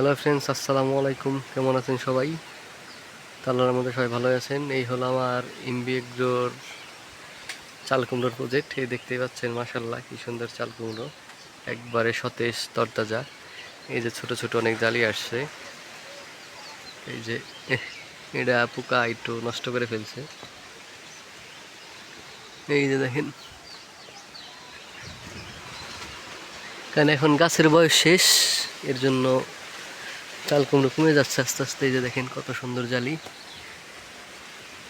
Hello friends আসসালামু আলাইকুম। কেমন আছেন সবাই? তাল্লার মধ্যে সবাই ভালো আছেন। এই হলো আমার ইমবিএগ্রোর চাল কুমড়োর প্রজেক্ট এই দেখতেই পাচ্ছেন মাসাল্লাহ কী সুন্দর চাল কুমড়ো একবারে সতেজ তরতাজা। এই যে ছোট ছোট অনেক জালি আসছে। এই যে এটা পোকা একটু নষ্ট করে ফেলছে। এই যে দেখেন। কারণ এখন গাছের বয়স শেষ, এর জন্য চাল কুমড়ো কমে যাচ্ছে আস্তে আস্তে, এই যে দেখেন কত সুন্দর জালি।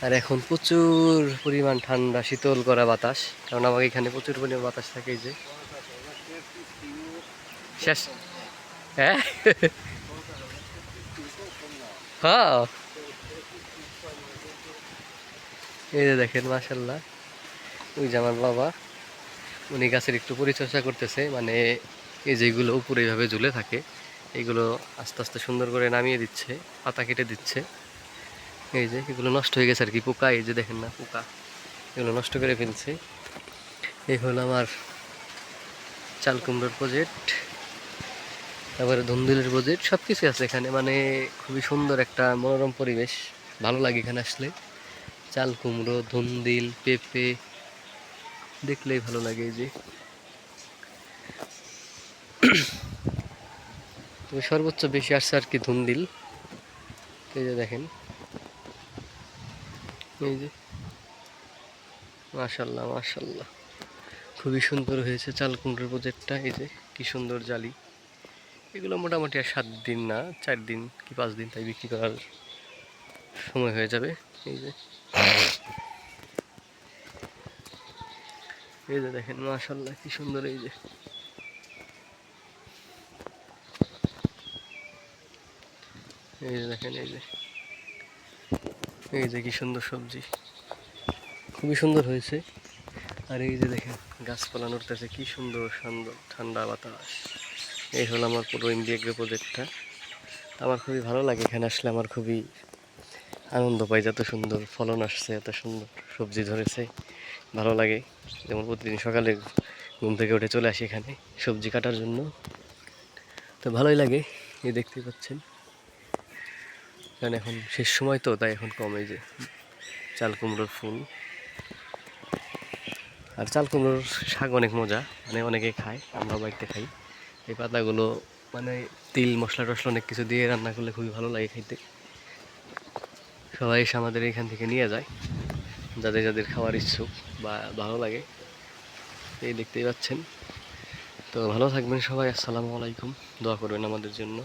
আর এখন প্রচুর পরিমাণ ঠান্ডা, শীতল করা বাতাস, কারণ আমাকে এখানে প্রচুর পরিমাণ বাতাস থাকে এই যে। শেষ। হ্যাঁ? হ্যাঁ। এই যে দেখেন মাসাল্লাহ ওই যে আমার বাবা, উনি গাছের একটু পরিচর্যা করতেছে মানে এই যেগুলো উপরে এইভাবে ঝুলে থাকে এগুলো আস্তে আস্তে সুন্দর করে নামিয়ে দিচ্ছে, পাতা কেটে দিচ্ছে। এই যে, এগুলো নষ্ট হয়ে গেছে আর কি, পোকা, এই যে দেখেন না, পোকা। এগুলো নষ্ট করে ফেলছে। এই হলো আমার চাল কুমড়োর প্রজেক্ট তারপরে ধুন্দুলের প্রজেক্ট সব কিছু আছে এখানে। মানে খুবই সুন্দর একটা মনোরম পরিবেশ। ভালো লাগে এখানে আসলে। চাল কুমড়ো ধুন্দিল, পেঁপে, দেখলেই ভালো লাগে এই যে। তবে সর্বোচ্চ বেশি আসছে আর কি ধুন্দিল এই যে দেখেন। এই যে। মাশাল্লাহ মাশাল্লাহ খুবই সুন্দর হয়েছে চাল কুমড়োর প্রজেক্টটা। এই যে, কি সুন্দর জালি। এগুলো মোটামুটি আর সাত দিন না, চার দিন কি পাঁচ দিন তাই বিক্রি করার সময় হয়ে যাবে। এই যে। এই যে দেখেন মাশাল্লাহ কি সুন্দর এই যে। এই যে দেখেন, এই যে। এই যে কি সুন্দর সবজি। খুবই সুন্দর হয়েছে। আর এই যে দেখেন, গাছপালা নড়তেছে, কি সুন্দর ঠান্ডা বাতাস। এই হলো আমার পুরো ইন্ডিয়া প্রজেক্টটা। আমার খুবই ভালো লাগে, এখানে আসলে আমার খুবই আনন্দ পাই যত সুন্দর ফলন আসছে, এত সুন্দর সবজি ধরেছে। ভালো লাগে, যেমন প্রতিদিন সকালে ঘুম থেকে উঠে চলে আসি এখানে সবজি কাটার জন্য। তো ভালোই লাগে, এই দেখতেই পাচ্ছেন। কারণ এখন শেষ সময় তো, তাই এখন কমে যে চাল কুমড়োর ফুল। আর চাল কুমড়োর শাক অনেক মজা মানে অনেকে খায় আমরা বাড়িতে খাই। এই পাতাগুলো মানে তিল, মশলা টশলা অনেক কিছু দিয়ে রান্না করলে খুবই ভালো লাগে খাইতে। সবাই এসে আমাদের এখান থেকে নিয়ে যায়, যাদের যাদের খাওয়ার ইচ্ছুক বা ভালো লাগে। এই দেখতেই পাচ্ছেন। তো ভালো থাকবেন সবাই, আসসালামু আলাইকুম। দোয়া করবেন আমাদের জন্য।